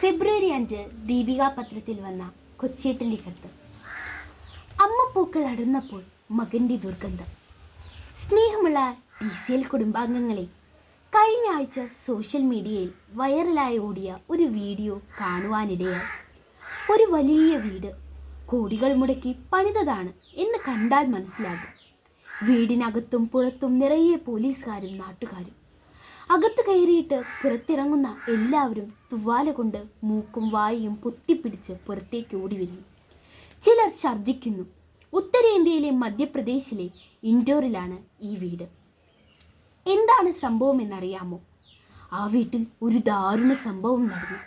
ഫെബ്രുവരി അഞ്ച് ദീപിക പത്രത്തിൽ വന്ന കൊച്ചേട്ടന്റെ കത്ത് അമ്മ പൂക്കൾ അടുന്നപ്പോൾ മകന്റെ ദുർഗന്ധം. സ്നേഹമുള്ള ടി സി എൽ കുടുംബാംഗങ്ങളെ കഴിഞ്ഞ ആഴ്ച സോഷ്യൽ മീഡിയയിൽ വൈറലായി ഓടിയ ഒരു വീഡിയോ കാണുവാനിടയായി. ഒരു വലിയ വീട് കോടികൾ മുടക്കി പണിതതാണ് എന്ന് കണ്ടാൽ മനസ്സിലാകും. വീടിനകത്തും പുറത്തും നിറയെ പോലീസുകാരും നാട്ടുകാരും അകത്ത് കയറിയിട്ട് പുറത്തിറങ്ങുന്ന എല്ലാവരും തുവാല കൊണ്ട് മൂക്കും വായയും പൊത്തിപ്പിടിച്ച് പുറത്തേക്ക് ഓടി വരുന്നു ചിലർ ഛർദ്ദിക്കുന്നു. ഉത്തരേന്ത്യയിലെ മധ്യപ്രദേശിലെ ഇൻഡോറിലാണ് ഈ വീട്. എന്താണ് സംഭവം എന്നറിയാമോ? ആ വീട്ടിൽ ഒരു ദാരുണ സംഭവം നടന്നു.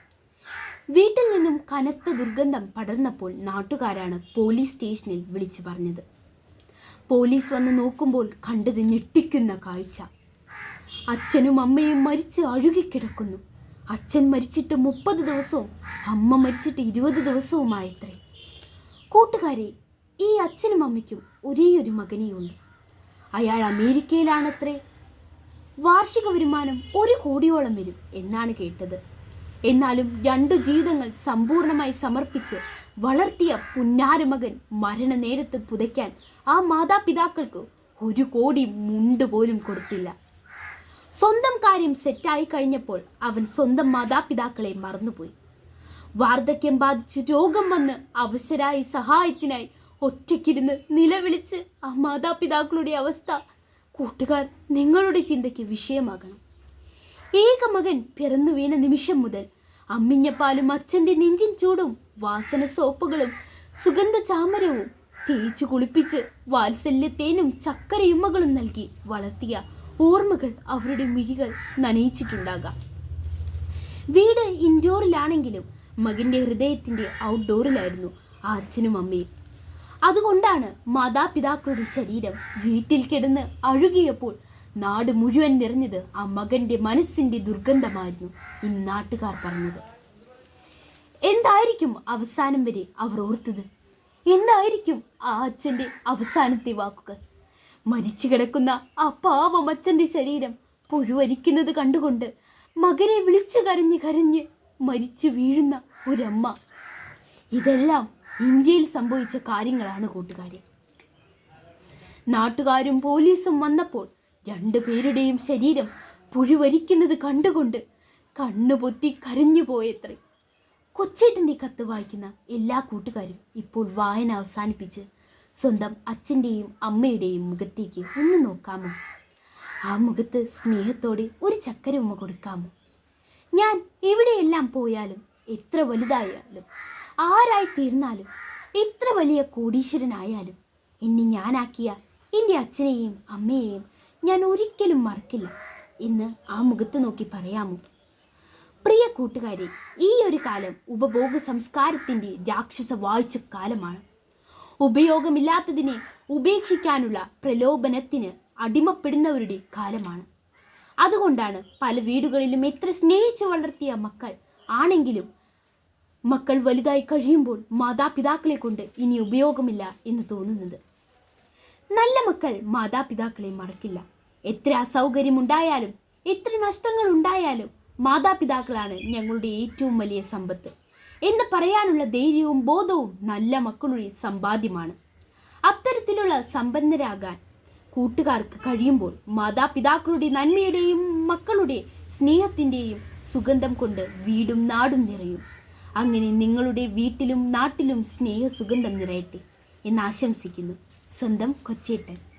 വീട്ടിൽ നിന്നും കനത്ത ദുർഗന്ധം പടർന്നപ്പോൾ നാട്ടുകാരാണ് പോലീസ് സ്റ്റേഷനിൽ വിളിച്ചു പറഞ്ഞത്. പോലീസ് വന്ന് നോക്കുമ്പോൾ കണ്ടത് ഞെട്ടിക്കുന്ന കാഴ്ച. അച്ഛനും അമ്മയും മരിച്ച് അഴുകിക്കിടക്കുന്നു. അച്ഛൻ മരിച്ചിട്ട് മുപ്പത് ദിവസവും അമ്മ മരിച്ചിട്ട് ഇരുപത് ദിവസവുമായത്രേ. കൂട്ടുകാരെ ഈ അച്ഛനും അമ്മയ്ക്കും ഒരേ ഒരു മകനെയുണ്ട്. അയാൾ അമേരിക്കയിലാണത്രേ. വാർഷിക വരുമാനം ഒരു കോടിയോളം വരും എന്നാണ് കേട്ടത്. എന്നാലും രണ്ടു ജീവിതങ്ങൾ സമ്പൂർണമായി സമർപ്പിച്ച് വളർത്തിയ പുന്നാരമകൻ മരണനേരത്ത് പുതയ്ക്കാൻ ആ മാതാപിതാക്കൾക്ക് ഒരു കോടി മുണ്ട് പോലും കൊടുത്തില്ല. സ്വന്തം കാര്യം സെറ്റായി കഴിഞ്ഞപ്പോൾ അവൻ സ്വന്തം മാതാപിതാക്കളെ മറന്നുപോയി. വാർദ്ധക്യം ബാധിച്ച് രോഗം വന്ന് അവശരായി സഹായത്തിനായി ഒറ്റയ്ക്കിരുന്ന് നിലവിളിച്ച് ആ മാതാപിതാക്കളുടെ അവസ്ഥ കൂട്ടുകാർ നിങ്ങളുടെ ചിന്തയ്ക്ക് വിഷയമാകണം. ഏക മകൻ പിറന്നു വീണ നിമിഷം മുതൽ അമ്മിഞ്ഞപ്പാലും അച്ഛന്റെ നെഞ്ചിൻ ചൂടും വാസന സോപ്പുകളും സുഗന്ധ ചാമരവും തേച്ചു കുളിപ്പിച്ച് വാത്സല്യത്തേനും ചക്കരയുമ്മകളും നൽകി വളർത്തിയ ഓർമ്മകൾ അവരുടെ മിഴികൾ നനയിച്ചിട്ടുണ്ടാകാം. വീട് ഇൻഡോറിലാണെങ്കിലും മകന്റെ ഹൃദയത്തിന്റെ ഔട്ട്ഡോറിലായിരുന്നു ആ അച്ഛനും അമ്മയും. അതുകൊണ്ടാണ് മാതാപിതാക്കളുടെ ശരീരം വീട്ടിൽ കിടന്ന് അഴുകിയപ്പോൾ നാട് മുഴുവൻ നിറഞ്ഞത് ആ മകന്റെ മനസ്സിന്റെ ദുർഗന്ധമായിരുന്നു ഈ നാട്ടുകാർ പറഞ്ഞത്. എന്തായിരിക്കും അവസാനം വരെ അവർ ഓർത്തത്? എന്തായിരിക്കും ആ അച്ഛന്റെ അവസാനത്തെ വാക്കുകൾ? മരിച്ചു കിടക്കുന്ന ആ പാവം അച്ഛന്റെ ശരീരം പുഴുവരിക്കുന്നത് കണ്ടുകൊണ്ട് മകനെ വിളിച്ചു കരഞ്ഞ് കരഞ്ഞ് മരിച്ചു വീഴുന്ന ഒരമ്മ. ഇതെല്ലാം ഇന്ത്യയിൽ സംഭവിച്ച കാര്യങ്ങളാണ് കൂട്ടുകാരെ. നാട്ടുകാരും പോലീസും വന്നപ്പോൾ രണ്ടുപേരുടെയും ശരീരം പുഴുവരിക്കുന്നത് കണ്ടുകൊണ്ട് കണ്ണുപൊത്തി കരഞ്ഞു പോയത്രേ. കൊച്ചേട്ടന്റെ കത്ത് വായിക്കുന്ന എല്ലാ കൂട്ടുകാരും ഇപ്പോൾ വായന അവസാനിപ്പിച്ച് സ്വന്തം അച്ഛന്റെയും അമ്മയുടെയും മുഖത്തേക്ക് ഒന്ന് നോക്കാമോ? ആ മുഖത്ത് സ്നേഹത്തോടെ ഒരു ചക്കര ഉമ്മ കൊടുക്കാമോ? ഞാൻ എവിടെയെല്ലാം പോയാലും എത്ര വലുതായാലും ആരായി തീർന്നാലും എത്ര വലിയ കോടീശ്വരനായാലും എന്നെ ഞാനാക്കിയ എന്റെ അച്ഛനെയും അമ്മയെയും ഞാൻ ഒരിക്കലും മറക്കില്ല എന്ന് ആ മുഖത്ത് നോക്കി പറയാമോ? പ്രിയ കൂട്ടുകാരെ ഈ ഒരു കാലം ഉപഭോഗ സംസ്കാരത്തിന്റെ രാക്ഷസ വാഴ്ച കാലമാണ് ഉപയോഗമില്ലാത്തതിനെ ഉപേക്ഷിക്കാനുള്ള പ്രലോഭനത്തിന് അടിമപ്പെടുന്നവരുടെ കാലമാണ്. അതുകൊണ്ടാണ് പല വീടുകളിലും എത്ര സ്നേഹിച്ചു വളർത്തിയ മക്കൾ ആണെങ്കിലും മക്കൾ വലുതായി കഴിയുമ്പോൾ മാതാപിതാക്കളെ കൊണ്ട് ഇനി ഉപയോഗമില്ല എന്ന് തോന്നുന്നത്. നല്ല മക്കൾ മാതാപിതാക്കളെ മറക്കില്ല. എത്ര അസൗകര്യമുണ്ടായാലും എത്ര നഷ്ടങ്ങൾ ഉണ്ടായാലും മാതാപിതാക്കളാണ് ഞങ്ങളുടെ ഏറ്റവും വലിയ സമ്പത്ത്. എന്ന് പറയാനുള്ള ധൈര്യവും ബോധവും നല്ല മക്കളുടെ സമ്പാദ്യമാണ്. അത്തരത്തിലുള്ള സമ്പന്നരാകാൻ കൂട്ടുകാർക്ക് കഴിയുമ്പോൾ മാതാപിതാക്കളുടെ നന്മയുടെയും മക്കളുടെ സ്നേഹത്തിന്റെയും സുഗന്ധം കൊണ്ട് വീടും നാടും നിറയും. അങ്ങനെ നിങ്ങളുടെ വീട്ടിലും നാട്ടിലും സ്നേഹ സുഗന്ധം നിറയട്ടെ എന്ന് ആശംസിക്കുന്നു. സ്വന്തം കൊച്ചേട്ടൻ.